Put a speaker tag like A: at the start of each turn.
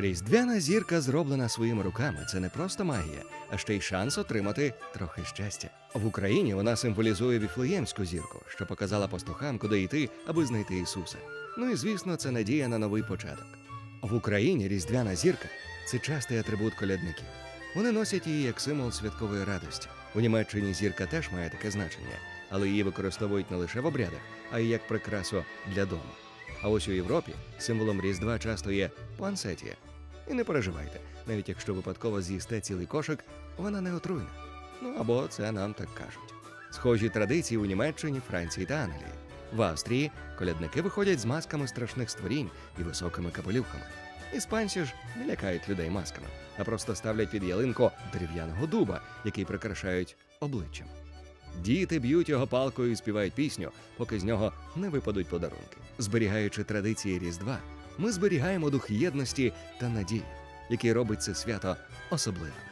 A: Різдвяна зірка, зроблена своїми руками, це не просто магія, а ще й шанс отримати трохи щастя. В Україні вона символізує віфлеємську зірку, що показала пастухам, куди йти, аби знайти Ісуса. Ну і звісно, це надія на новий початок. В Україні різдвяна зірка це частий атрибут колядників. Вони носять її як символ святкової радості. У Німеччині зірка теж має таке значення, але її використовують не лише в обрядах, а й як прикрасу для дому. А ось у Європі символом Різдва часто є пуансетія. І не переживайте, навіть якщо випадково з'їсте цілий кошик, вона не отруйна. Ну або це нам так кажуть. Схожі традиції у Німеччині, Франції та Англії. В Австрії колядники виходять з масками страшних створінь і високими капелюхами. Іспанці ж не лякають людей масками, а просто ставлять під ялинку дерев'яного дуба, який прикрашають обличчям. Діти б'ють його палкою і співають пісню, поки з нього не випадуть подарунки. Зберігаючи традиції Різдва, ми зберігаємо дух єдності та надії, який робить це свято особливим.